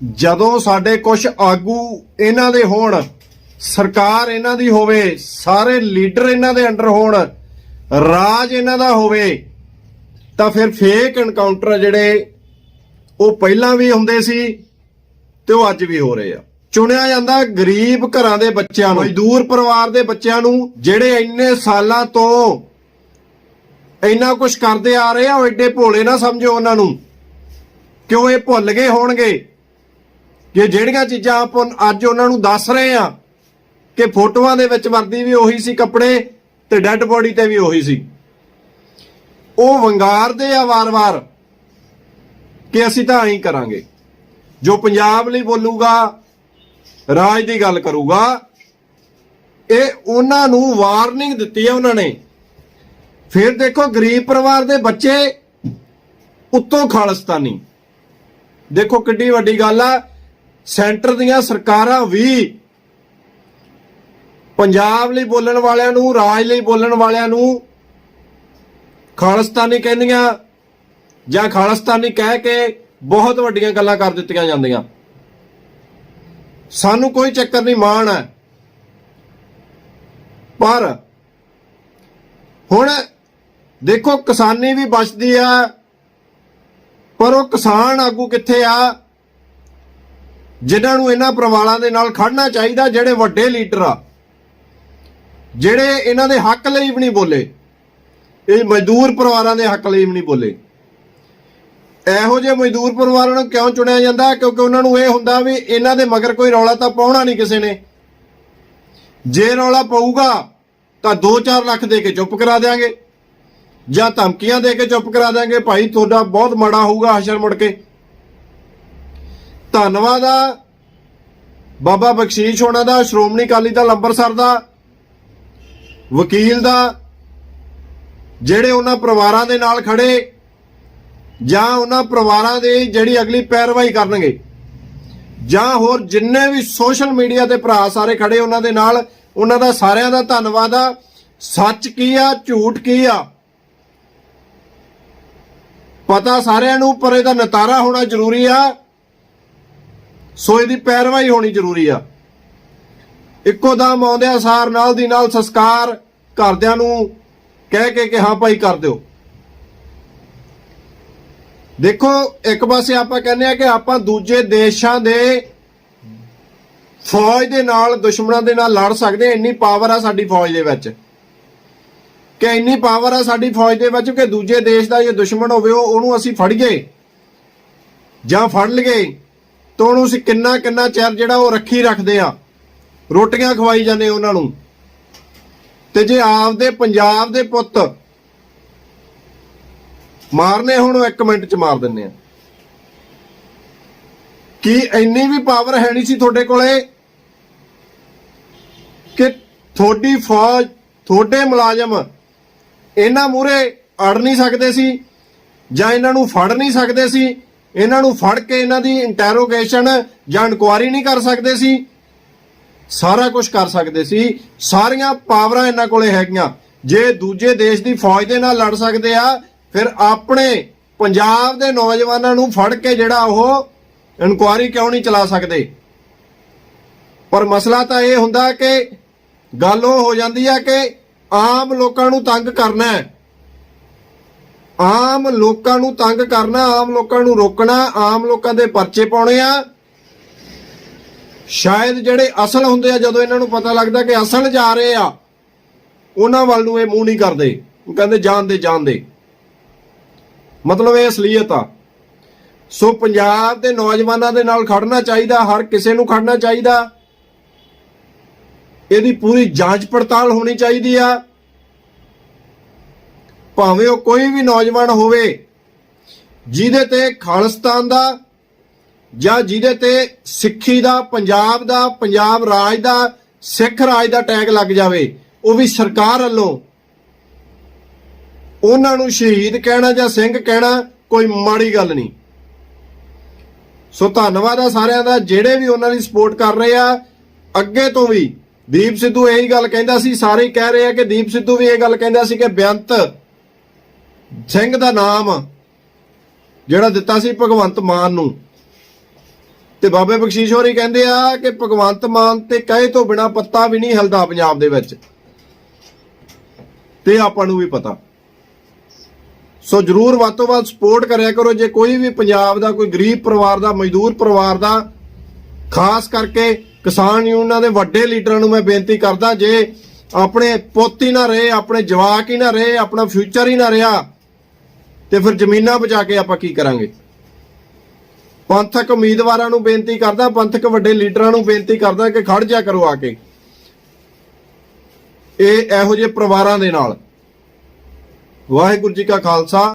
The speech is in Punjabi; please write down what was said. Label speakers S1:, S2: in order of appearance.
S1: ਜਦੋਂ ਸਾਡੇ ਕੁਝ ਆਗੂ ਇਹਨਾਂ ਦੇ ਹੋਣ, ਸਰਕਾਰ ਇਹਨਾਂ ਦੀ ਹੋਵੇ, ਸਾਰੇ ਲੀਡਰ ਇਹਨਾਂ ਦੇ ਅੰਡਰ ਹੋਣ, ਰਾਜ ਇਹਨਾਂ ਦਾ ਹੋਵੇ, ਤਾਂ ਫਿਰ ਫੇਕ ਐਨਕਾਊਂਟਰ ਜਿਹੜੇ, ਉਹ ਪਹਿਲਾਂ ਵੀ ਹੁੰਦੇ ਸੀ ਤੇ ਉਹ ਅੱਜ ਵੀ ਹੋ ਰਹੇ ਆ। ਚੁਣਿਆ ਜਾਂਦਾ ਗਰੀਬ ਘਰਾਂ ਦੇ ਬੱਚਿਆਂ ਨੂੰ, ਮਜ਼ਦੂਰ ਪਰਿਵਾਰ ਦੇ ਬੱਚਿਆਂ ਨੂੰ, ਜਿਹੜੇ ਇੰਨੇ ਸਾਲਾਂ ਤੋਂ ਇੰਨਾ ਕੁਝ ਕਰਦੇ ਆ ਰਹੇ ਆ, ਉਹ ਐਡੇ ਭੋਲੇ ਨਾ ਸਮਝੋ ਉਹਨਾਂ ਨੂੰ ਕਿਉਂ ਇਹ ਭੁੱਲ ਗਏ ਹੋਣਗੇ। ਕਿ ਜਿਹੜੀਆਂ ਚੀਜ਼ਾਂ ਆਪਾਂ ਅੱਜ ਉਹਨਾਂ ਨੂੰ ਦੱਸ ਰਹੇ ਆ ਕਿ ਫੋਟੋਆਂ ਦੇ ਵਿੱਚ ਵਰਦੀ ਵੀ ਉਹੀ ਸੀ ਕੱਪੜੇ ਤੇ ਡੈੱਡ ਬੋਡੀ ਤੇ ਵੀ ਉਹੀ ਸੀ। ਉਹ ਵੰਗਾਰਦੇ ਆ ਵਾਰ-ਵਾਰ ਕਿ ਅਸੀਂ ਤਾਂ ਐਂ ਕਰਾਂਗੇ। ਜੋ ਪੰਜਾਬ ਲਈ ਬੋਲੂਗਾ, ਰਾਜ ਦੀ ਗੱਲ ਕਰੂਗਾ, ਇਹ ਉਹਨਾਂ ਨੂੰ ਵਾਰਨਿੰਗ ਦਿੱਤੀ ਹੈ ਉਹਨਾਂ ਨੇ। ਫਿਰ ਦੇਖੋ ਗਰੀਬ ਪਰਿਵਾਰ ਦੇ ਬੱਚੇ ਉੱਤੋਂ ਖਾਲਿਸਤਾਨੀ। ਦੇਖੋ ਕਿੱਡੀ ਵੱਡੀ ਗੱਲ ਆ ਸੈਂਟਰ ਦੀਆਂ ਸਰਕਾਰਾਂ ਵੀ ਪੰਜਾਬ ਲਈ ਬੋਲਣ ਵਾਲਿਆਂ ਨੂੰ, ਰਾਜ ਲਈ ਬੋਲਣ ਵਾਲਿਆਂ ਨੂੰ ਖਾਲਿਸਤਾਨੀ ਕਹਿੰਦੀਆਂ ਜਾਂ ਖਾਲਿਸਤਾਨੀ ਕਹਿ ਕੇ ਬਹੁਤ ਵੱਡੀਆਂ ਗੱਲਾਂ ਕਰ ਦਿੱਤੀਆਂ ਜਾਂਦੀਆਂ। ਸਾਨੂੰ ਕੋਈ ਚੱਕਰ ਨਹੀਂ ਮਾਣ ਹੈ। ਪਰ ਹੁਣ ਦੇਖੋ ਕਿਸਾਨੀ ਵੀ ਬਚਦੀ ਆ, ਪਰ ਉਹ ਕਿਸਾਨ ਆਗੂ ਕਿੱਥੇ ਆ? ਜਿਨ੍ਹਾਂ ਨੂੰ ਇਹਨਾਂ ਪਰਿਵਾਰਾਂ ਦੇ ਨਾਲ ਖੜਨਾ ਚਾਹੀਦਾ, ਜਿਹੜੇ ਵੱਡੇ ਲੀਡਰ ਆ, ਜਿਹੜੇ ਇਹਨਾਂ ਦੇ ਹੱਕ ਲਈ ਵੀ ਨਹੀਂ ਬੋਲੇ, ਇਹ ਮਜ਼ਦੂਰ ਪਰਿਵਾਰਾਂ ਦੇ ਹੱਕ ਲਈ ਵੀ ਨਹੀਂ ਬੋਲੇ। ਇਹੋ ਜਿਹੇ ਮਜ਼ਦੂਰ ਪਰਿਵਾਰਾਂ ਨੂੰ ਕਿਉਂ ਚੁਣਿਆ ਜਾਂਦਾ? ਕਿਉਂਕਿ ਉਹਨਾਂ ਨੂੰ ਇਹ ਹੁੰਦਾ ਵੀ ਇਹਨਾਂ ਦੇ ਮਗਰ ਕੋਈ ਰੌਲਾ ਤਾਂ ਪਾਉਣਾ ਨਹੀਂ ਕਿਸੇ ਨੇ। ਜੇ ਰੌਲਾ ਪਊਗਾ, ਤਾਂ 2-4 ਲੱਖ ਦੇ ਕੇ ਚੁੱਪ ਕਰਾ ਦੇਾਂਗੇ ਜਾਂ ਧਮਕੀਆਂ ਦੇ ਕੇ ਚੁੱਪ ਕਰਾ ਦੇਾਂਗੇ ਭਾਈ ਤੁਹਾਡਾ ਬਹੁਤ ਮਾੜਾ ਹੋਊਗਾ ਹਸ਼ਰ ਮੁੜ ਕੇ। ਧੰਨਵਾਦ ਆ। ਬਾਬਾ ਬਖਸ਼ੀਸ਼ ਹੋਣਾ ਦਾ, ਸ਼੍ਰੋਮਣੀ ਅਕਾਲੀ ਦਲ ਅੰਮ੍ਰਿਤਸਰ ਦਾ, ਵਕੀਲ ਦਾ, ਜਿਹੜੇ ਉਹਨਾਂ ਪਰਿਵਾਰਾਂ ਦੇ ਨਾਲ ਖੜੇ, ਜਾਂ ਉਹਨਾਂ ਪਰਿਵਾਰਾਂ ਦੇ ਜਿਹੜੀ ਅਗਲੀ ਪੈਰਵਾਈ ਕਰਨਗੇ, ਜਾਂ ਹੋਰ ਜਿੰਨੇ ਵੀ ਸੋਸ਼ਲ ਮੀਡੀਆ ਤੇ ਭਰਾ ਸਾਰੇ ਖੜੇ ਉਹਨਾਂ ਦੇ ਨਾਲ, ਉਹਨਾਂ ਦਾ ਸਾਰਿਆਂ ਦਾ ਧੰਨਵਾਦ ਆ। ਸੱਚ ਕੀ ਆ, ਝੂਠ ਕੀ ਆ? ਪਤਾ ਸਾਰਿਆਂ ਨੂੰ, ਪਰ ਇਹਦਾ ਨਤਾਰਾ ਹੋਣਾ ਜ਼ਰੂਰੀ ਆ। ਸੋ ਇਹਦੀ ਪੈਰਵਾਈ ਹੋਣੀ ਜ਼ਰੂਰੀ ਆ। ਇੱਕੋ ਦਮ ਆਉਂਦਿਆਂ ਸਾਰ ਨਾਲ ਦੀ ਨਾਲ ਸੰਸਕਾਰ ਘਰਦਿਆਂ ਨੂੰ ਕਹਿ ਕੇ ਕਿ ਹਾਂ ਭਾਈ ਕਰ ਦਿਓ। ਦੇਖੋ, ਇੱਕ ਪਾਸੇ ਆਪਾਂ ਕਹਿੰਦੇ ਆ ਕਿ ਆਪਾਂ ਦੂਜੇ ਦੇਸ਼ਾਂ ਦੇ ਫੌਜ ਦੇ ਨਾਲ, ਦੁਸ਼ਮਣਾਂ ਦੇ ਨਾਲ ਲੜ ਸਕਦੇ ਹਾਂ ਇੰਨੀ ਪਾਵਰ ਆ ਸਾਡੀ ਫੌਜ ਦੇ ਵਿੱਚ। ਕਿ ਇੰਨੀ ਪਾਵਰ ਆ ਸਾਡੀ ਫੌਜ ਦੇ ਵਿੱਚ ਕਿ ਦੂਜੇ ਦੇਸ਼ ਦਾ ਜੇ ਦੁਸ਼ਮਣ ਹੋਵੇ, ਉਹ ਉਹਨੂੰ ਅਸੀਂ ਫੜੀਏ ਜਾਂ ਫੜ ਲਈਏ ਤਾਂ ਉਹਨੂੰ ਅਸੀਂ ਕਿੰਨਾ ਕਿੰਨਾ ਚਿਰ ਜਿਹੜਾ ਉਹ ਰੱਖੀ ਰੱਖਦੇ ਆ। ਰੋਟੀਆਂ ਖਵਾਈ ਜਾਂਦੇ ਉਹਨਾਂ ਨੂੰ। ਤੇ ਜੇ ਆਪਦੇ ਪੰਜਾਬ ਦੇ ਪੁੱਤ ਮਾਰਨੇ ਹੁਣ ਉਹ 1 ਮਿੰਟ ਚ ਮਾਰ ਦਿੰਨੇ ਆ। ਕੀ ਇੰਨੀ ਵੀ ਪਾਵਰ ਹੈ ਨਹੀਂ ਸੀ ਤੁਹਾਡੇ ਕੋਲੇ ਕਿ ਤੁਹਾਡੀ ਫੌਜ, ਤੁਹਾਡੇ ਮੁਲਾਜ਼ਮ ਇਹਨਾਂ ਮੂਰੇ ਅੜ ਨਹੀਂ ਸਕਦੇ ਸੀ ਜਾਂ ਇਹਨਾਂ ਨੂੰ ਫੜ ਨਹੀਂ ਸਕਦੇ ਸੀ? ਇਹਨਾਂ ਨੂੰ ਫੜ ਕੇ ਇਹਨਾਂ ਦੀ ਇੰਟਰੋਗੇਸ਼ਨ ਜਾਂ ਇਨਕੁਆਰੀ ਨਹੀਂ ਕਰ ਸਕਦੇ ਸੀ। ਸਾਰਾ ਕੁਝ ਕਰ ਸਕਦੇ ਸੀ। ਸਾਰੀਆਂ ਪਾਵਰਾਂ ਇਹਨਾਂ ਕੋਲੇ ਹੈਗੀਆਂ। ਜੇ ਦੂਜੇ ਦੇਸ਼ ਦੀ ਫੌਜ ਦੇ ਨਾਲ ਲੜ ਸਕਦੇ ਆ, ਫਿਰ ਆਪਣੇ ਪੰਜਾਬ ਦੇ ਨੌਜਵਾਨਾਂ ਨੂੰ ਫੜ ਕੇ ਜਿਹੜਾ ਉਹ ਇਨਕੁਆਰੀ ਕਿਉਂ ਨਹੀਂ ਚਲਾ ਸਕਦੇ? ਪਰ ਮਸਲਾ ਤਾਂ ਇਹ ਹੁੰਦਾ ਕਿ ਗੱਲ ਉਹ ਹੋ ਜਾਂਦੀ ਆ ਕਿ ਆਮ ਲੋਕਾਂ ਨੂੰ ਤੰਗ ਕਰਨਾ ਹੈ। ਆਮ ਲੋਕਾਂ ਨੂੰ ਤੰਗ ਕਰਨਾ, ਆਮ ਲੋਕਾਂ ਨੂੰ ਰੋਕਣਾ, ਆਮ ਲੋਕਾਂ ਦੇ ਪਰਚੇ ਪਾਉਣੇ ਆ। ਸ਼ਾਇਦ ਜਿਹੜੇ ਅਸਲ ਹੁੰਦੇ ਆ, ਜਦੋਂ ਇਹਨਾਂ ਨੂੰ ਪਤਾ ਲੱਗਦਾ ਕਿ ਅਸਲ ਜਾ ਰਹੇ ਆ, ਉਹਨਾਂ ਵੱਲ ਨੂੰ ਇਹ ਮੂੰਹ ਨਹੀਂ ਕਰਦੇ। ਉਹ ਕਹਿੰਦੇ, ਜਾਣ ਦੇ ਜਾਣ ਦੇ। ਮਤਲਬ ਇਹ ਅਸਲੀਅਤ ਆ। ਸੋ ਪੰਜਾਬ ਦੇ ਨੌਜਵਾਨਾਂ ਦੇ ਨਾਲ ਖੜਨਾ ਚਾਹੀਦਾ, ਹਰ ਕਿਸੇ ਨੂੰ ਖੜਨਾ ਚਾਹੀਦਾ। ਇਹਦੀ ਪੂਰੀ ਜਾਂਚ ਪੜਤਾਲ ਹੋਣੀ ਚਾਹੀਦੀ ਆ। ਭਾਵੇਂ ਉਹ ਕੋਈ ਵੀ ਨੌਜਵਾਨ ਹੋਵੇ, ਜਿਹਦੇ ਤੇ ਖਾਲਿਸਤਾਨ ਦਾ ਜਾਂ ਜਿਹਦੇ ਤੇ ਸਿੱਖੀ ਦਾ, ਪੰਜਾਬ ਦਾ, ਪੰਜਾਬ ਰਾਜ ਦਾ, ਸਿੱਖ ਰਾਜ ਦਾ ਟੈਗ ਲੱਗ ਜਾਵੇ, ਉਹ ਵੀ ਸਰਕਾਰ ਵੱਲੋਂ। ਉਹਨਾਂ ਨੂੰ ਸ਼ਹੀਦ ਕਹਿਣਾ ਜਾਂ ਸਿੰਘ ਕਹਿਣਾ ਕੋਈ ਮਾੜੀ ਗੱਲ ਨਹੀਂ। ਸੋ ਧੰਨਵਾਦ ਆ ਸਾਰਿਆਂ ਦਾ, ਜਿਹੜੇ ਵੀ ਉਹਨਾਂ ਦੀ ਸਪੋਰਟ ਕਰ ਰਹੇ ਆ, ਅੱਗੇ ਤੋਂ ਵੀ ਦੀਪ ਸਿੱਧੂ ਇਹੀ ਗੱਲ ਕਹਿੰਦਾ ਸੀ, ਸਾਰੇ ਕਹਿ ਰਹੇ ਆ ਕਿ ਦੀਪ ਸਿੱਧੂ ਵੀ ਇਹ ਗੱਲ ਕਹਿੰਦਾ ਸੀ ਕਿ ਬੇਅੰਤ ਸਿੰਘ ਦਾ ਨਾਮ ਜਿਹੜਾ ਦਿੱਤਾ ਸੀ ਭਗਵੰਤ ਮਾਨ ਨੂੰ। ਤੇ ਬਾਬੇ ਬਖਸ਼ੀਸ਼ ਹੋਰੀ ਕਹਿੰਦੇ ਆ ਕਿ ਭਗਵੰਤ ਮਾਨ ਤੇ ਕਹੇ ਤੋਂ ਬਿਨਾ ਪੱਤਾ ਵੀ ਨਹੀਂ ਹਿਲਦਾ ਪੰਜਾਬ ਦੇ ਵਿੱਚ। ਤੇ ਆਪਾਂ ਨੂੰ ਵੀ ਪਤਾ। ਸੋ ਜਰੂਰ ਵੱਧ ਤੋਂ ਵੱਧ ਸਪੋਰਟ ਕਰਿਆ ਕਰੋ। ਜੇ ਕੋਈ ਵੀ ਪੰਜਾਬ ਦਾ, ਕੋਈ ਗਰੀਬ ਪਰਿਵਾਰ ਦਾ, ਮਜ਼ਦੂਰ ਪਰਿਵਾਰ ਦਾ, ਖਾਸ ਕਰਕੇ ਕਿਸਾਨ ਯੂਨੀਅਨਾਂ ਦੇ ਵੱਡੇ ਲੀਡਰਾਂ ਨੂੰ ਮੈਂ ਬੇਨਤੀ ਕਰਦਾ, ਜੇ ਆਪਣੇ ਪੁੱਤ ਹੀ ਨਾ ਰਹੇ, ਆਪਣੇ ਜਵਾਕ ਹੀ ਨਾ ਰਹੇ, ਆਪਣਾ ਫਿਊਚਰ ਹੀ ਨਾ ਰਿਹਾ ਤੇ ਫਿਰ ਜ਼ਮੀਨਾਂ ਬਚਾ ਕੇ ਆਪਾਂ ਕੀ ਕਰਾਂਗੇ? ਪੰਥਕ ਉਮੀਦਵਾਰਾਂ ਨੂੰ ਬੇਨਤੀ ਕਰਦਾ, ਪੰਥਕ ਵੱਡੇ ਲੀਡਰਾਂ ਨੂੰ ਬੇਨਤੀ ਕਰਦਾ ਕਿ ਖੜ ਜਾ ਕਰੋ ਆ ਕੇ। ਇਹ ਇਹੋ ਜਿਹੇ ਪਰਿਵਾਰਾਂ ਦੇ ਨਾਲ। ਵਾਹਿਗੁਰੂ ਜੀ ਕਾ ਖਾਲਸਾ।